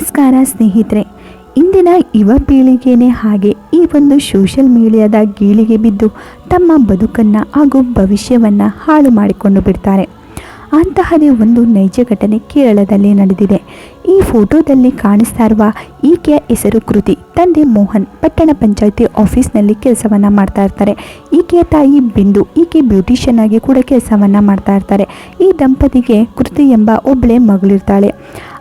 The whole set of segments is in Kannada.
ನಮಸ್ಕಾರ ಸ್ನೇಹಿತರೆ, ಇಂದಿನ ಯುವ ಪೀಳಿಗೆನೇ ಹಾಗೆ ಈ ಒಂದು ಸೋಷಿಯಲ್ ಮೀಡಿಯಾದ ಗೀಳಿಗೆ ಬಿದ್ದು ತಮ್ಮ ಬದುಕನ್ನು ಹಾಗೂ ಭವಿಷ್ಯವನ್ನು ಹಾಳು ಮಾಡಿಕೊಂಡು ಬಿಡ್ತಾರೆ. ಅಂತಹದೇ ಒಂದು ನೈಜ ಘಟನೆ ಕೇರಳದಲ್ಲಿ ನಡೆದಿದೆ. ಈ ಫೋಟೋದಲ್ಲಿ ಕಾಣಿಸ್ತಾ ಇರುವ ಈಕೆಯ ಹೆಸರು ಕೃತಿ, ತಂದೆ ಮೋಹನ್, ಪಟ್ಟಣ ಪಂಚಾಯತಿ ಆಫೀಸ್ನಲ್ಲಿ ಕೆಲಸವನ್ನು ಮಾಡ್ತಾ ಇರ್ತಾರೆ. ಈಕೆಯ ತಾಯಿ ಬಿಂದು, ಈಕೆ ಬ್ಯೂಟಿಷಿಯನ್ ಆಗಿ ಕೂಡ ಕೆಲಸವನ್ನು ಮಾಡ್ತಾ ಇರ್ತಾರೆ. ಈ ದಂಪತಿಗೆ ಕೃತಿ ಎಂಬ ಒಬ್ಬಳೇ ಮಗಳಿರ್ತಾಳೆ.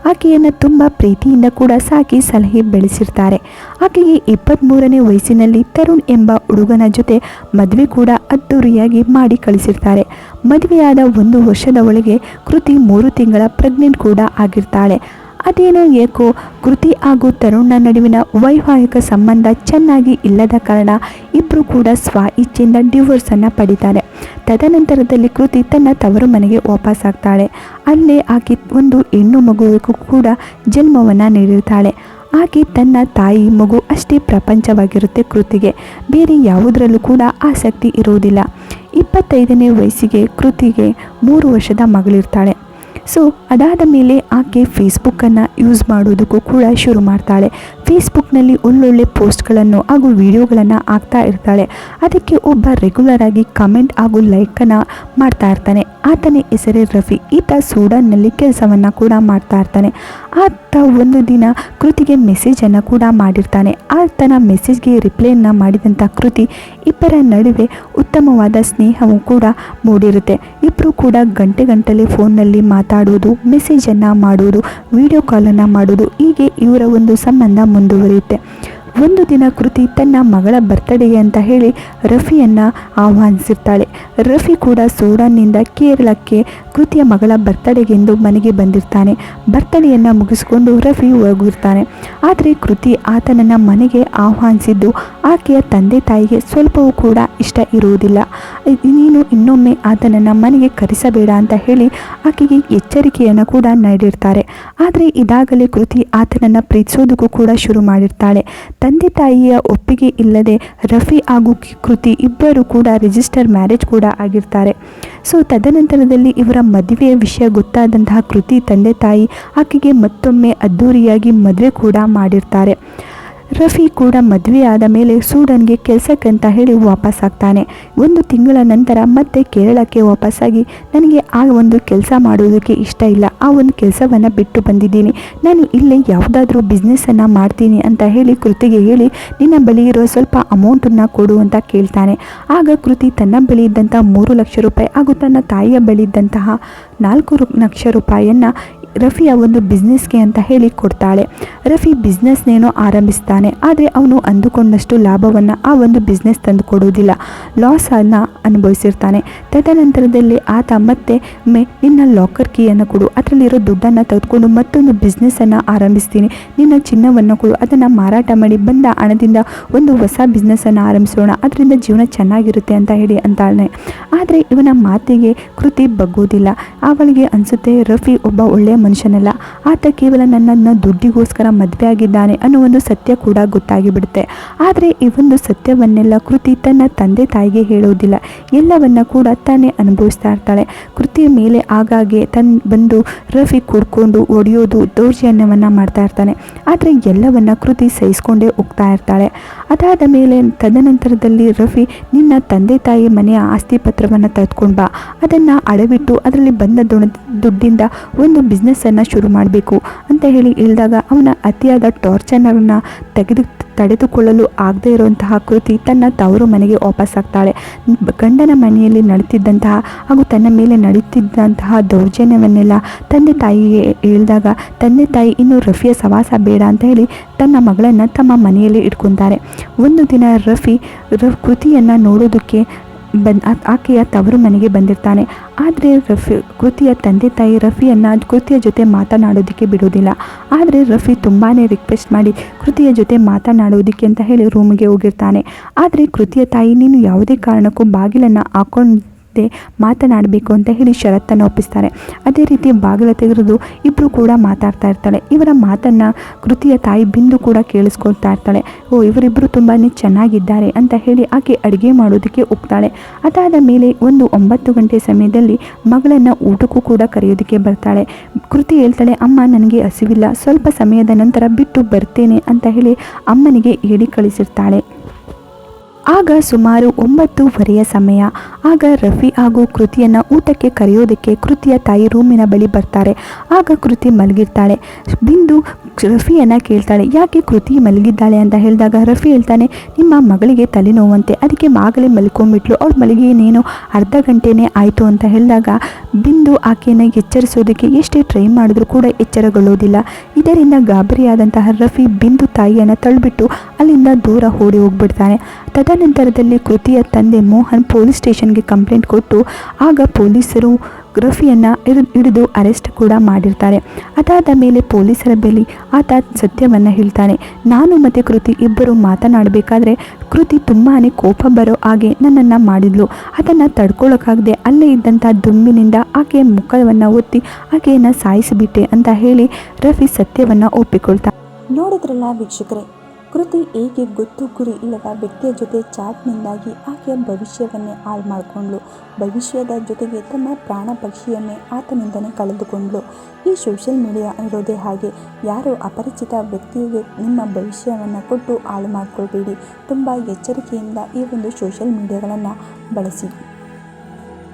ಆಕೆಯನ್ನು ತುಂಬ ಪ್ರೀತಿಯಿಂದ ಕೂಡ ಸಾಕಿ ಸಲಹೆ ಬೆಳೆಸಿರ್ತಾರೆ. ಆಕೆಗೆ ಇಪ್ಪತ್ತ್ಮೂರನೇ ವಯಸ್ಸಿನಲ್ಲಿ ತರುಣ್ ಎಂಬ ಹುಡುಗನ ಜೊತೆ ಮದುವೆ ಕೂಡ ಅದ್ದೂರಿಯಾಗಿ ಮಾಡಿ ಕಳಿಸಿರ್ತಾರೆ. ಮದುವೆಯಾದ ಒಂದು ವರ್ಷದ ಒಳಗೆ ಕೃತಿ ಮೂರು ತಿಂಗಳ ಪ್ರೆಗ್ನೆಂಟ್ ಕೂಡ ಆಗಿರ್ತಾಳೆ. ಅದೇನೋ ಏಕೋ ಕೃತಿ ಹಾಗೂ ತರುಣ ನಡುವಿನ ವೈವಾಹಿಕ ಸಂಬಂಧ ಚೆನ್ನಾಗಿ ಇಲ್ಲದ ಕಾರಣ ಇಬ್ಬರು ಕೂಡ ಸ್ವ ಇಚ್ಛೆಯಿಂದ ಡಿವೋರ್ಸನ್ನು ಪಡಿತಾರೆ. ತದನಂತರದಲ್ಲಿ ಕೃತಿ ತನ್ನ ತವರು ಮನೆಗೆ ವಾಪಸ್ಸಾಗ್ತಾಳೆ ಅಲ್ಲೇ ಆಕೆ ಒಂದು ಹೆಣ್ಣು ಮಗುವಿಗೂ ಕೂಡ ಜನ್ಮವನ್ನು ನೀಡಿರ್ತಾಳೆ. ಆಕೆ ತನ್ನ ತಾಯಿ ಮಗು ಅಷ್ಟೇ ಪ್ರಪಂಚವಾಗಿರುತ್ತೆ ಕೃತಿಗೆ. ಬೇರೆ ಯಾವುದರಲ್ಲೂ ಕೂಡ ಆಸಕ್ತಿ ಇರುವುದಿಲ್ಲ. ಇಪ್ಪತ್ತೈದನೇ ವಯಸ್ಸಿಗೆ ಕೃತಿಗೆ ಮೂರು ವರ್ಷದ ಮಗಳಿರ್ತಾಳೆ. ಸೊ ಅದಾದ ಮೇಲೆ ಆಕೆ ಫೇಸ್ಬುಕ್ಕನ್ನು ಯೂಸ್ ಮಾಡೋದಕ್ಕೂ ಕೂಡ ಶುರು ಮಾಡ್ತಾಳೆ. ಫೇಸ್ಬುಕ್ನಲ್ಲಿ ಒಳ್ಳೊಳ್ಳೆ ಪೋಸ್ಟ್ಗಳನ್ನು ಹಾಗೂ ವಿಡಿಯೋಗಳನ್ನು ಹಾಕ್ತಾ ಇರ್ತಾಳೆ. ಅದಕ್ಕೆ ಒಬ್ಬ ರೆಗ್ಯುಲರ್ ಆಗಿ ಕಮೆಂಟ್ ಹಾಗೂ ಲೈಕನ್ನು ಮಾಡ್ತಾ ಇರ್ತಾನೆ. ಆತನ ಹೆಸರೇ ರಫಿ. ಈತ ಸೂಡನ್ನಲ್ಲಿ ಕೆಲಸವನ್ನು ಕೂಡ ಮಾಡ್ತಾ ಇರ್ತಾನೆ. ಆತ ಒಂದು ದಿನ ಕೃತಿಗೆ ಮೆಸೇಜನ್ನು ಕೂಡ ಮಾಡಿರ್ತಾನೆ. ಆತನ ಮೆಸೇಜ್ಗೆ ರಿಪ್ಲೈಯನ್ನು ಮಾಡಿದಂಥ ಕೃತಿ ಇಬ್ಬರ ನಡುವೆ ಉತ್ತಮವಾದ ಸ್ನೇಹವು ಕೂಡ ಮೂಡಿರುತ್ತೆ. ಇಬ್ಬರು ಕೂಡ ಗಂಟೆ ಗಂಟಲೆ ಫೋನ್ನಲ್ಲಿ ಮಾತಾಡುವುದು ಮೆಸೇಜನ್ನು ಮಾಡುವುದು ವಿಡಿಯೋ ಕಾಲನ್ನು ಮಾಡುವುದು ಹೀಗೆ ಇವರ ಒಂದು ಸಂಬಂಧ ಮುಂದುವರಿಯುತ್ತೆ. ಒಂದು ದಿನ ಕೃತಿ ತನ್ನ ಮಗಳ ಬರ್ತ್ಡೇ ಅಂತ ಹೇಳಿ ರಫಿಯನ್ನು ಆಹ್ವಾನಿಸಿರ್ತಾಳೆ. ರಫಿ ಕೂಡ ಸೂಡನ್ನಿಂದ ಕೇರಳಕ್ಕೆ ಕೃತಿಯ ಮಗಳ ಬರ್ತಡೆಗೆಂದು ಮನೆಗೆ ಬಂದಿರ್ತಾನೆ. ಬರ್ತಡೆಯನ್ನು ಮುಗಿಸ್ಕೊಂಡು ರಫಿ ಹೋಗಿರ್ತಾನೆ. ಆದರೆ ಕೃತಿ ಆತನನ್ನು ಮನೆಗೆ ಆಹ್ವಾನಿಸಿದ್ದು, ಆಕೆಯ ತಂದೆ ತಾಯಿಗೆ ಸ್ವಲ್ಪವೂ ಕೂಡ ಇಷ್ಟ ಇರುವುದಿಲ್ಲ. ನೀನು ಇನ್ನೊಮ್ಮೆ ಆತನನ್ನು ಮನೆಗೆ ಕರೆಸಬೇಡ ಅಂತ ಹೇಳಿ ಆಕೆಗೆ ಎಚ್ಚರಿಕೆಯನ್ನು ಕೂಡ ನೀಡಿರ್ತಾರೆ. ಆದರೆ ಇದಾಗಲೇ ಕೃತಿ ಆತನನ್ನು ಪ್ರೀತಿಸೋದಕ್ಕೂ ಕೂಡ ಶುರು ಮಾಡಿರ್ತಾಳೆ. ತಂದೆ ತಾಯಿಯ ಒಪ್ಪಿಗೆ ಇಲ್ಲದೆ ರಫಿ ಹಾಗೂ ಕೃತಿ ಇಬ್ಬರು ಕೂಡ ರಿಜಿಸ್ಟರ್ ಮ್ಯಾರೇಜ್ ಕೂಡ ಆಗಿರ್ತಾರೆ. ಸೊ, ತದನಂತರದಲ್ಲಿ ಇವರ ಮದುವೆಯ ವಿಷಯ ಗೊತ್ತಾದಂತಹ ಕೃತಿ ತಂದೆ ತಾಯಿ ಆಕೆಗೆ ಮತ್ತೊಮ್ಮೆ ಅದ್ಧೂರಿಯಾಗಿ ಮದುವೆ ಕೂಡ ಮಾಡಿರ್ತಾರೆ. ರಫಿ ಕೂಡ ಮದುವೆ ಆದ ಮೇಲೆ ಸೂಡನ್ಗೆ ಕೆಲಸಕ್ಕಂತ ಹೇಳಿ ವಾಪಸ್ ಆಗ್ತಾನೆ. ಒಂದು ತಿಂಗಳ ನಂತರ ಮತ್ತೆ ಕೇರಳಕ್ಕೆ ವಾಪಸ್ಸಾಗಿ ನನಗೆ ಆ ಒಂದು ಕೆಲಸ ಮಾಡೋದಕ್ಕೆ ಇಷ್ಟ ಇಲ್ಲ. ಆ ಒಂದು ಕೆಲಸವನ್ನು ಬಿಟ್ಟು ಬಂದಿದ್ದೀನಿ. ನಾನು ಇಲ್ಲೇ ಯಾವುದಾದ್ರೂ ಬಿಸ್ನೆಸ್ಸನ್ನು ಮಾಡ್ತೀನಿ ಅಂತ ಹೇಳಿ ಕೃತಿಗೆ ಹೇಳಿ, ನಿನ್ನ ಬಳಿ ಇರೋ ಸ್ವಲ್ಪ ಅಮೌಂಟನ್ನು ಕೊಡು ಅಂತ ಕೇಳ್ತಾನೆ. ಆಗ ಕೃತಿ ತನ್ನ ಬಳಿ ಇದ್ದಂಥ ಮೂರು ಲಕ್ಷ ರೂಪಾಯಿ ಹಾಗೂ ತನ್ನ ತಾಯಿಯ ಬಳಿ ಇದ್ದಂತಹ ನಾಲ್ಕು ಲಕ್ಷ ರೂಪಾಯಿಯನ್ನು ರಫಿಯ ಒಂದು ಬಿಸ್ನೆಸ್ಗೆ ಅಂತ ಹೇಳಿ ಕೊಡ್ತಾಳೆ. ರಫಿ ಬಿಸ್ನೆಸ್ನೇನೋ ಆರಂಭಿಸ್ತಾನೆ. ಆದರೆ ಅವನು ಅಂದುಕೊಂಡಷ್ಟು ಲಾಭವನ್ನು ಆ ಒಂದು ಬಿಸ್ನೆಸ್ ತಂದು ಕೊಡುವುದಿಲ್ಲ. ಲಾಸನ್ನು ಅನುಭವಿಸಿರ್ತಾನೆ. ತದನಂತರದಲ್ಲಿ ಆತ ಮತ್ತೆ, ಮೆ, ನಿನ್ನ ಲಾಕರ್ ಕೀಯನ್ನು ಕೊಡು. ಅದರಲ್ಲಿರೋ ದುಡ್ಡನ್ನು ತೆಗೆದುಕೊಂಡು ಮತ್ತೊಂದು ಬಿಸ್ನೆಸ್ಸನ್ನು ಆರಂಭಿಸ್ತೀನಿ. ನಿನ್ನ ಚಿನ್ನವನ್ನು ಕೊಡು. ಅದನ್ನು ಮಾರಾಟ ಮಾಡಿ ಬಂದ ಹಣದಿಂದ ಒಂದು ಹೊಸ ಬಿಸ್ನೆಸ್ಸನ್ನು ಆರಂಭಿಸೋಣ. ಅದರಿಂದ ಜೀವನ ಚೆನ್ನಾಗಿರುತ್ತೆ ಅಂತ ಹೇಳಿ ಅಂತಾಳೆ. ಆದರೆ ಇವನ ಮಾತಿಗೆ ಕೃತಿ ಬಗ್ಗೋದಿಲ್ಲ ಅವಳಿಗೆ ಅನಿಸುತ್ತೆ ರಫಿ ಒಬ್ಬ ಒಳ್ಳೆಯ ಮನುಷ್ಯನಲ್ಲ. ಆತ ಕೇವಲ ನನ್ನನ್ನು ದುಡ್ಡಿಗೋಸ್ಕರ ಮದುವೆ ಆಗಿದ್ದಾನೆ ಅನ್ನೋ ಒಂದು ಸತ್ಯ ಕೂಡ ಗೊತ್ತಾಗಿಬಿಡುತ್ತೆ. ಆದರೆ ಈ ಒಂದು ಸತ್ಯವನ್ನೆಲ್ಲ ಕೃತಿ ತನ್ನ ತಂದೆ ತಾಯಿಗೆ ಹೇಳೋದಿಲ್ಲ. ಎಲ್ಲವನ್ನ ಕೂಡ ತಾನೇ ಅನುಭವಿಸ್ತಾ ಇರ್ತಾಳೆ. ಕೃತಿಯ ಮೇಲೆ ಆಗಾಗ್ಗೆ ತನ್ ಬಂದು ರಫಿ ಕುಡ್ಕೊಂಡು ಒಡೆಯೋದು ದೌರ್ಜನ್ಯವನ್ನು ಮಾಡ್ತಾ ಇರ್ತಾನೆ. ಆದರೆ ಎಲ್ಲವನ್ನ ಕೃತಿ ಸಹಿಸ್ಕೊಂಡೇ ಹೋಗ್ತಾ ಇರ್ತಾಳೆ. ಅದಾದ ಮೇಲೆ ತದನಂತರದಲ್ಲಿ ರಫಿ, ನಿನ್ನ ತಂದೆ ತಾಯಿ ಮನೆಯ ಆಸ್ತಿ ಪತ್ರವನ್ನು ತೆಗೆದುಕೊಂಡು ಬಾ. ಅದನ್ನು ಅಡವಿಟ್ಟು ಅದರಲ್ಲಿ ಬಂದ ದುಡ್ಡಿಂದ ಒಂದು ಬಿಸ್ನೆಸ್ಸನ್ನು ಶುರು ಮಾಡಬೇಕು ಅಂತ ಹೇಳಿ ಹೇಳಿದಾಗ ಅವನ ಅತಿಯಾದ ಟಾರ್ಚರನ್ನು ತೆಗೆದು ತಡೆದುಕೊಳ್ಳಲು ಆಗದೇ ಇರುವಂತಹ ಕೃತಿ ತನ್ನ ತವರು ಮನೆಗೆ ವಾಪಸ್ಸಾಗ್ತಾಳೆ ಗಂಡನ ಮನೆಯಲ್ಲಿ ನಡೆತಿದ್ದಂತಹ ಹಾಗೂ ತನ್ನ ಮೇಲೆ ನಡೆಯುತ್ತಿದ್ದಂತಹ ದೌರ್ಜನ್ಯವನ್ನೆಲ್ಲ ತಂದೆ ತಾಯಿಗೆ ಹೇಳಿದಾಗ, ತಂದೆ ತಾಯಿ, ಇನ್ನು ರಫಿಯ ಸವಾಸ ಬೇಡ ಅಂತ ಹೇಳಿ ತನ್ನ ಮಗಳನ್ನು ತಮ್ಮ ಮನೆಯಲ್ಲಿ ಇಟ್ಕೊತಾರೆ ಒಂದು ದಿನ ರಫಿ ರ ಕೃತಿಯನ್ನು ನೋಡೋದಕ್ಕೆ ಬಂದ್ ಆಕೆಯ ತವರು ಮನೆಗೆ ಬಂದಿರ್ತಾನೆ. ಆದರೆ ರಫಿ, ಕೃತಿಯ ತಂದೆ ತಾಯಿ ರಫಿಯನ್ನು ಕೃತಿಯ ಜೊತೆ ಮಾತನಾಡೋದಕ್ಕೆ ಬಿಡೋದಿಲ್ಲ ಆದರೆ ರಫಿ ತುಂಬಾ ರಿಕ್ವೆಸ್ಟ್ ಮಾಡಿ ಕೃತಿಯ ಜೊತೆ ಮಾತನಾಡೋದಕ್ಕೆ ಅಂತ ಹೇಳಿ ರೂಮಿಗೆ ಹೋಗಿರ್ತಾನೆ. ಆದರೆ ಕೃತಿಯ ತಾಯಿ ನೀನು ಯಾವುದೇ ಕಾರಣಕ್ಕೂ ಬಾಗಿಲನ್ನು ಹಾಕೊಂಡು ಜೊತೆ ಮಾತನಾಡಬೇಕು ಅಂತ ಹೇಳಿ ಶರತ್ತನ್ನು ಒಪ್ಪಿಸ್ತಾರೆ. ಅದೇ ರೀತಿ ಬಾಗಿಲ ತೆಗೆದು ಇಬ್ಬರು ಕೂಡ ಮಾತಾಡ್ತಾ ಇರ್ತಾಳೆ. ಇವರ ಮಾತನ್ನು ಕೃತಿಯ ತಾಯಿ ಬಿಂದು ಕೂಡ ಕೇಳಿಸ್ಕೊಳ್ತಾ ಇರ್ತಾಳೆ. ಓ ಇವರಿಬ್ಬರು ತುಂಬಾ ಚೆನ್ನಾಗಿದ್ದಾರೆ ಅಂತ ಹೇಳಿ ಆಕೆ ಅಡುಗೆ ಮಾಡೋದಕ್ಕೆ ಒಪ್ತಾಳೆ. ಅದಾದ ಮೇಲೆ ಒಂದು ಒಂಬತ್ತು ಗಂಟೆ ಸಮಯದಲ್ಲಿ ಮಗಳನ್ನು ಊಟಕ್ಕೂ ಕೂಡ ಕರೆಯೋದಕ್ಕೆ ಬರ್ತಾಳೆ. ಕೃತಿ ಹೇಳ್ತಾಳೆ, ಅಮ್ಮ, ನನಗೆ ಹಸಿವಿಲ್ಲ. ಸ್ವಲ್ಪ ಸಮಯದ ನಂತರ ಬಿಟ್ಟು ಬರ್ತೇನೆ ಅಂತ ಹೇಳಿ ಅಮ್ಮನಿಗೆ ಹೇಳಿ ಕಳಿಸಿರ್ತಾಳೆ. ಆಗ ಸುಮಾರು ಒಂಬತ್ತೂವರೆಯ ಸಮಯ. ಆಗ ರಫಿ ಹಾಗೂ ಕೃತಿಯನ್ನು ಊಟಕ್ಕೆ ಕರೆಯೋದಕ್ಕೆ ಕೃತಿಯ ತಾಯಿ ರೂಮಿನ ಬಳಿ ಬರ್ತಾರೆ. ಆಗ ಕೃತಿ ಮಲಗಿರ್ತಾಳೆ. ಬಿಂದು ರಫಿಯನ್ನು ಕೇಳ್ತಾಳೆ, ಯಾಕೆ ಕೃತಿ ಮಲಗಿದ್ದಾಳೆ ಅಂತ ಹೇಳಿದಾಗ ರಫಿ ಹೇಳ್ತಾನೆ, ನಿಮ್ಮ ಮಗಳಿಗೆ ತಲೆನೋವಂತೆ, ಅದಕ್ಕೆ ಆಗಲೇ ಮಲ್ಕೊಂಡ್ಬಿಟ್ಲು ಮಲಗಿ ಏನೇನು ಅರ್ಧ ಗಂಟೆನೇ ಆಯಿತು ಅಂತ ಹೇಳಿದಾಗ ಬಿಂದು ಆಕೆಯನ್ನು ಎಚ್ಚರಿಸೋದಕ್ಕೆ ಎಷ್ಟೇ ಟ್ರೈ ಮಾಡಿದ್ರೂ ಕೂಡ ಎಚ್ಚರಗೊಳ್ಳೋದಿಲ್ಲ. ಇದರಿಂದ ಗಾಬರಿಯಾದಂತಹ ರಫಿ ಬಿಂದು ತಾಯಿಯನ್ನು ತಳ್ಳಿಬಿಟ್ಟು ಅಲ್ಲಿಂದ ದೂರ ಓಡಿ ಹೋಗ್ಬಿಡ್ತಾನೆ. ತದನಂತರದಲ್ಲಿ ಕೃತಿಯ ತಂದೆ ಮೋಹನ್ ಪೊಲೀಸ್ ಸ್ಟೇಷನ್ಗೆ ಕಂಪ್ಲೇಂಟ್ ಕೊಟ್ಟು ಆಗ ಪೊಲೀಸರು ರಫಿಯನ್ನು ಹಿಡಿದು ಅರೆಸ್ಟ್ ಕೂಡ ಮಾಡಿರ್ತಾರೆ. ಅದಾದ ಮೇಲೆ ಪೊಲೀಸರ ಬಳಿ ಆತ ಸತ್ಯವನ್ನು ಹೇಳ್ತಾನೆ. ನಾನು ಮತ್ತು ಕೃತಿ ಇಬ್ಬರು ಮಾತನಾಡಬೇಕಾದ್ರೆ ಕೃತಿ ತುಂಬಾ ಕೋಪ ಬರೋ ಹಾಗೆ ನನ್ನನ್ನು ಮಾಡಿದ್ಲು. ಅದನ್ನು ತಡ್ಕೊಳ್ಳೋಕ್ಕಾಗದೆ ಅಲ್ಲೇ ಇದ್ದಂಥ ದುಂಬಿನಿಂದ ಆಕೆಯ ಮುಖವನ್ನು ಒತ್ತಿ ಆಕೆಯನ್ನು ಸಾಯಿಸಿಬಿಟ್ಟೆ ಅಂತ ಹೇಳಿ ರಫಿ ಸತ್ಯವನ್ನು ಒಪ್ಪಿಕೊಳ್ತಾನೆ ನೋಡಿದ್ರಲ್ಲ ವೀಕ್ಷಕರೇ ಕೃತಿ ಹೇಗೆ ಗೊತ್ತು ಗುರಿ ಇಲ್ಲದ ವ್ಯಕ್ತಿಯ ಜೊತೆ ಚಾಟ್ನಿಂದಾಗಿ ಆಕೆಯ ಭವಿಷ್ಯವನ್ನೇ ಹಾಳು ಮಾಡಿಕೊಂಡ್ಳು ಭವಿಷ್ಯದ ಜೊತೆಗೆ ತನ್ನ ಪ್ರಾಣ ಪಕ್ಷಿಯನ್ನೇ ಆತನಿಂದನೇ ಕಳೆದುಕೊಂಡ್ಳು ಈ ಸೋಷಿಯಲ್ ಮೀಡಿಯಾ ಇರೋದೇ ಹಾಗೆ. ಯಾರೋ ಅಪರಿಚಿತ ವ್ಯಕ್ತಿಗೆ ನಿಮ್ಮ ಭವಿಷ್ಯವನ್ನು ಕೊಟ್ಟು ಹಾಳು ಮಾಡಿಕೊಳ್ಬೇಡಿ. ತುಂಬ ಎಚ್ಚರಿಕೆಯಿಂದ ಈ ಒಂದು ಸೋಷಿಯಲ್ ಮೀಡಿಯಾಗಳನ್ನು ಬಳಸಿ.